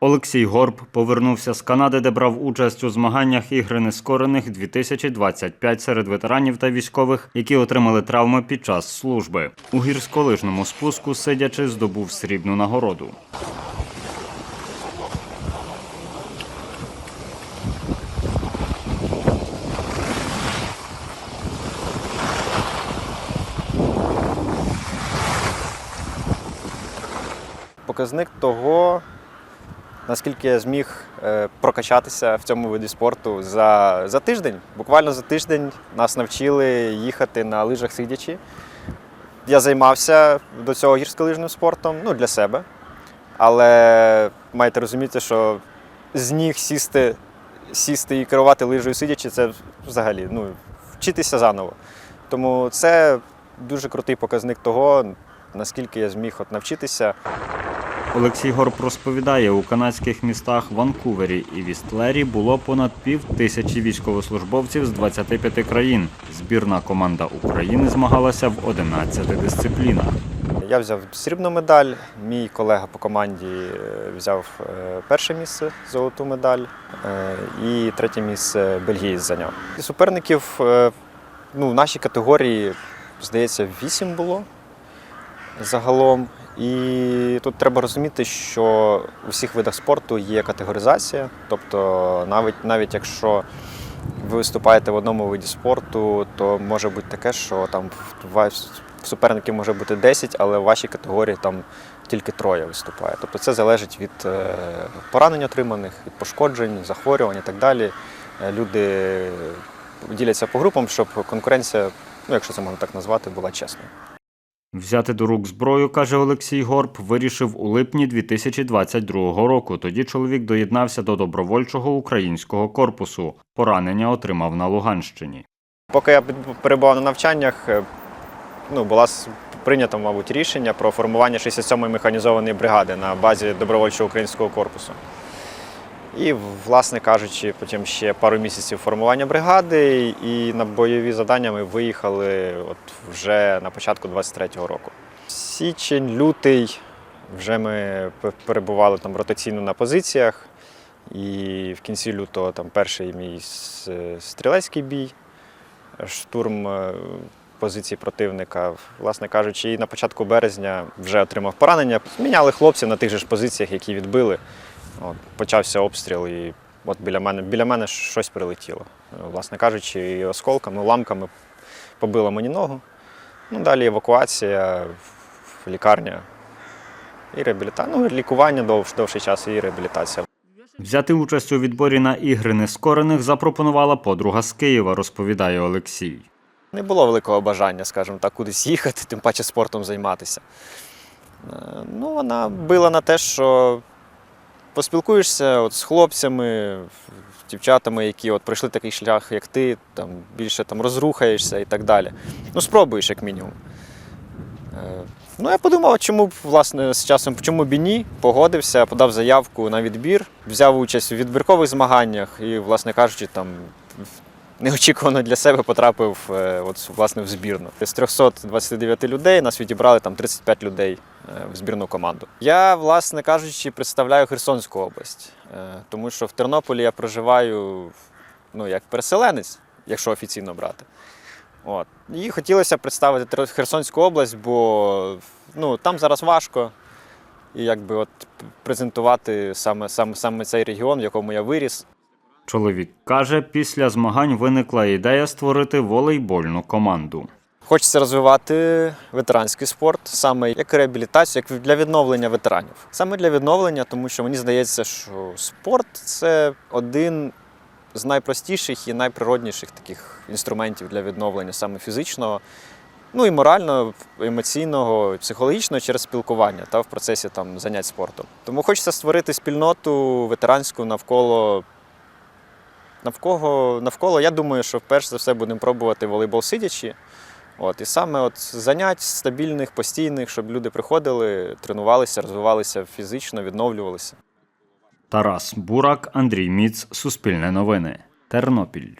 Олексій Горб повернувся з Канади, де брав участь у змаганнях ігри нескорених 2025 серед ветеранів та військових, які отримали травми під час служби. У гірськолижному спуску сидячи здобув срібну нагороду. Показник того, наскільки я зміг е, прокачатися в цьому виді спорту за, за тиждень. Буквально за тиждень нас навчили їхати на лижах сидячи. Я займався до цього гірськолижним спортом ну, для себе. Але маєте розуміти, що з ніг сісти, сісти і керувати лижею сидячи це взагалі ну, вчитися заново. Тому це дуже крутий показник того, наскільки я зміг от навчитися. Олексій Горб розповідає, у канадських містах Ванкувері і Вістлері було понад пів тисячі військовослужбовців з 25 країн. Збірна команда України змагалася в 11 дисциплінах. Я взяв срібну медаль, мій колега по команді е, взяв е, перше місце, золоту медаль, е, і третє місце бельгієць зайняв. Суперників ну, в нашій категорії, здається, вісім було загалом. І тут треба розуміти, що у всіх видах спорту є категоризація. Тобто, навіть навіть якщо ви виступаєте в одному виді спорту, то може бути таке, що там в суперників може бути 10, але в вашій категорії там тільки троє виступає. Тобто це залежить від е, поранень отриманих, від пошкоджень, захворювань і так далі. Е, Люди діляться по групам, щоб конкуренція, ну якщо це можна так назвати, була чесною. Взяти до рук зброю, каже Олексій Горб, вирішив у липні 2022 року. Тоді чоловік доєднався до добровольчого українського корпусу. Поранення отримав на Луганщині. Поки я перебував на навчаннях, е, ну, була прийнято, мабуть, рішення про формування 67-ї механізованої бригади на базі добровольчого українського корпусу. І, власне кажучи, потім ще пару місяців формування бригади, і на бойові завдання ми виїхали от вже на початку 23-го року. Січень, лютий, вже ми перебували там ротаційно на позиціях. І в кінці лютого там перший мій стрілецький бій штурм е, позиції противника. Власне кажучи, і на початку березня вже отримав поранення. Міняли хлопців на тих же ж позиціях, які відбили. От, почався обстріл, і от біля мене, біля мене щось прилетіло. Е, Власне кажучи, і осколками, уламками побило мені ногу. Ну, далі евакуація, лікарня і реабілітація. Ну, лікування довш, довший час і реабілітація. Взяти участь у відборі на ігри нескорених запропонувала подруга з Києва, розповідає Олексій. Не було великого бажання, скажімо так, кудись їхати, тим паче спортом займатися. Е, Ну, вона била на те, що поспілкуєшся от з хлопцями, дівчатами, які от пройшли такий шлях, як ти, там, більше там, розрухаєшся і так далі. Ну, спробуєш, як мінімум. Е, Ну, я подумав, чому б, власне, з часом, чому б і ні, погодився, подав заявку на відбір, взяв участь у відбіркових змаганнях і, власне кажучи, там неочікувано для себе потрапив е, от, власне, в збірну. З 329 людей нас відібрали там 35 людей е, в збірну команду. Я, власне кажучи, представляю Херсонську область, е, тому що в Тернополі я проживаю ну, як переселенець, якщо офіційно брати. От. І хотілося представити Херсонську область, бо ну, там зараз важко. І якби от презентувати саме, саме, саме цей регіон, в якому я виріс. Чоловік каже, після змагань виникла ідея створити волейбольну команду. Хочеться розвивати ветеранський спорт, саме як реабілітацію, як для відновлення ветеранів. Саме для відновлення, тому що мені здається, що спорт це один з найпростіших і найприродніших таких інструментів для відновлення саме фізичного, ну і морально, емоційного, і психологічного через спілкування та в процесі там занять спортом. Тому хочеться створити спільноту ветеранську навколо. Навколо, навколо, я думаю, що перш за все будемо пробувати волейбол сидячи. От, і саме от занять стабільних, постійних, щоб люди приходили, тренувалися, розвивалися фізично, відновлювалися. Тарас Бурак, Андрій Міц, Суспільне новини, Тернопіль.